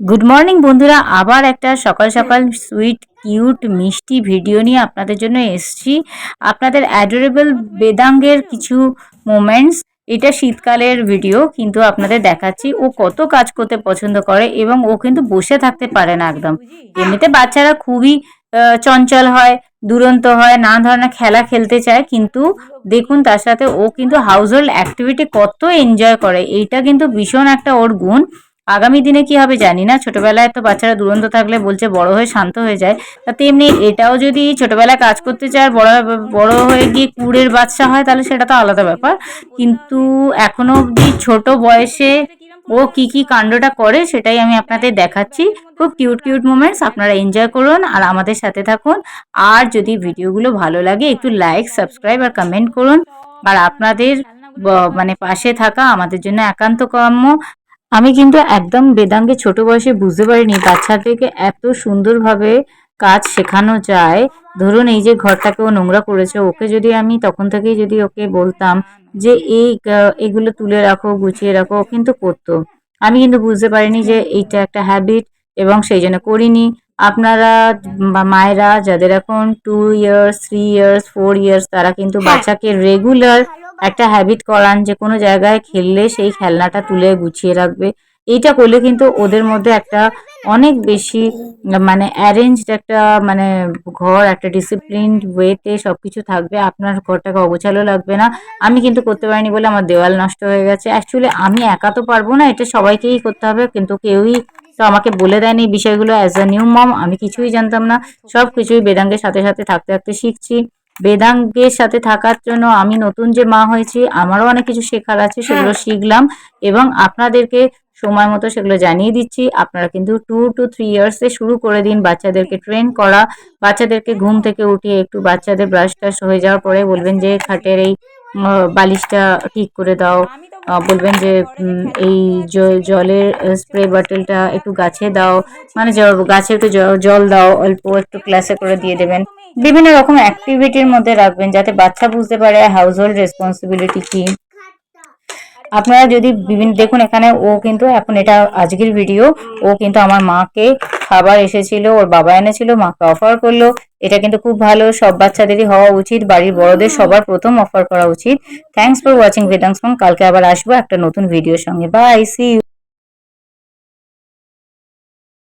Good morning বন্ধুরা। আবার একটা সকাল সকাল সুইট কিউট মিষ্টি ভিডিও নিয়ে আপনাদের জন্য এসছি। আপনাদের অ্যাডোরেবল বেদাঙ্গের কিছু মোমেন্টস এটা শীতকালের ভিডিও কিন্তু আপনাদের দেখাচ্ছি। ও কত কাজ করতে পছন্দ করে এবং ও কিন্তু বসে থাকতে পারে না একদম। এমনিতে বাচ্চারা খুবই চঞ্চল হয়, দুরন্ত হয়, নানা ধরনের খেলা খেলতে চায়, কিন্তু দেখুন তার সাথে ও কিন্তু হাউস হোল্ড অ্যাক্টিভিটি কত এনজয় করে। এইটা কিন্তু ভীষণ একটা ওর গুণ। আগামী দিনে কি হবে জানি না। ছোটবেলায় তো বাচ্চারা দুরন্ত থাকলে বলছে বড় হয়ে শান্ত হয়ে যায়। তা তেমনি এটাও যদি ছোটবেলায় কাজ করতে চায়, বড় বড় হয়ে গিয়ে কুড়ের বাচ্চা হয়, তাহলে সেটা তো আলাদা ব্যাপার। কিন্তু এখনও অবধি ছোট বয়সে ও কি কি কাণ্ডটা করে সেটাই আমি আপনাদের দেখাচ্ছি। খুব কিউট কিউট মোমেন্টস, আপনারা এনজয় করুন আর আমাদের সাথে থাকুন। আর যদি ভিডিওগুলো ভালো লাগে, একটু লাইক, সাবস্ক্রাইব আর কমেন্ট করুন। আর আপনাদের মানে পাশে থাকা আমাদের জন্য একান্ত কাম্য। আমি কিন্তু একদম বেদাঙ্গে ছোট বয়সে বুঝতে পারিনি বাচ্চাদেরকে এত সুন্দরভাবে কাজ শেখানো যায়। ধরুন এই যে ঘরটাকে ও নোংরা করেছে ওকে যদি আমি তখন থেকেই যদি ওকে বলতাম যে এই এগুলো তুলে রাখো গুছিয়ে রাখো ও কিন্তু করতো। আমি কিন্তু বুঝতে পারিনি যে এইটা একটা হ্যাবিট এবং সেই জন্য করিনি। আপনারা বা মায়েরা যাদের এখন two years three years four years তারা কিন্তু বাচ্চাকে রেগুলার একটা হ্যাবিট করান যে কোনো জায়গায় খেললে সেই খেলনাটা তুলে গুছিয়ে রাখবে। এইটা করলে কিন্তু ওদের মধ্যে একটা অনেক বেশি মানে অ্যারেঞ্জড একটা মানে ঘর, একটা ডিসিপ্লিনড ওয়েতে সব কিছু থাকবে। আপনার ঘরটাকে অগোছালো লাগবে না। আমি কিন্তু করতে পারিনি বলে আমার দেওয়াল নষ্ট হয়ে গেছে। অ্যাকচুয়ালি আমি একা তো পারব না, এটা সবাইকেই করতে হবে। কিন্তু কেউই তো আমাকে বলে দেয়নি এই বিষয়গুলো। অ্যাজ আ নিউ মম আমি কিছুই জানতাম না। সব কিছুই বেদাঙ্গের সাথে সাথে থাকতে থাকতে শিখছি। বেদাঙ্গের সাথে থাকার জন্য আমি নতুন যে মা হয়েছি আমারও অনেক কিছু শেখার আছে সেগুলো শিখলাম এবং আপনাদেরকে সময় মতো সেগুলো জানিয়ে দিচ্ছি। আপনারা কিন্তু টু টু থ্রি ইয়ার্সে শুরু করে দিন বাচ্চাদেরকে ট্রেন করা। বাচ্চাদেরকে ঘুম থেকে উঠিয়ে একটু বাচ্চাদের ব্রাশ টাশ হয়ে যাওয়ার পরে বলবেন যে খাটের এই বালিশটা ঠিক করে দাও। বলবেন যে এই জলের স্প্রে বটলটা একটু গাছে দাও। মানে গাছে একটু জল দাও অল্প একটু ক্লাসে করে দিয়ে দেবেন। বিভিন্ন রকম অ্যাক্টিভিটির মধ্যে রাখবেন যাতে বাচ্চা বুঝতে পারে হাউস হোল্ড রেসপন্সিবিলিটি কি। আপনারা যদি বিভিন্ন, দেখুন এখানে ও কিন্তু, এখন এটা আজকের ভিডিও ও কিন্তু আমার মাকে খাবার এসেছিল, ওর বাবা এনেছিল, মাকে অফার করল। এটা কিন্তু খুব ভালো, সব বাচ্চাদেরই হওয়া উচিত, বাড়ির বড়দের সবার প্রথম অফার করা উচিত। থ্যাঙ্কস ফর ওয়াচিং বেদাংস কালকে আবার আসব একটা নতুন ভিডিওর সঙ্গে। By C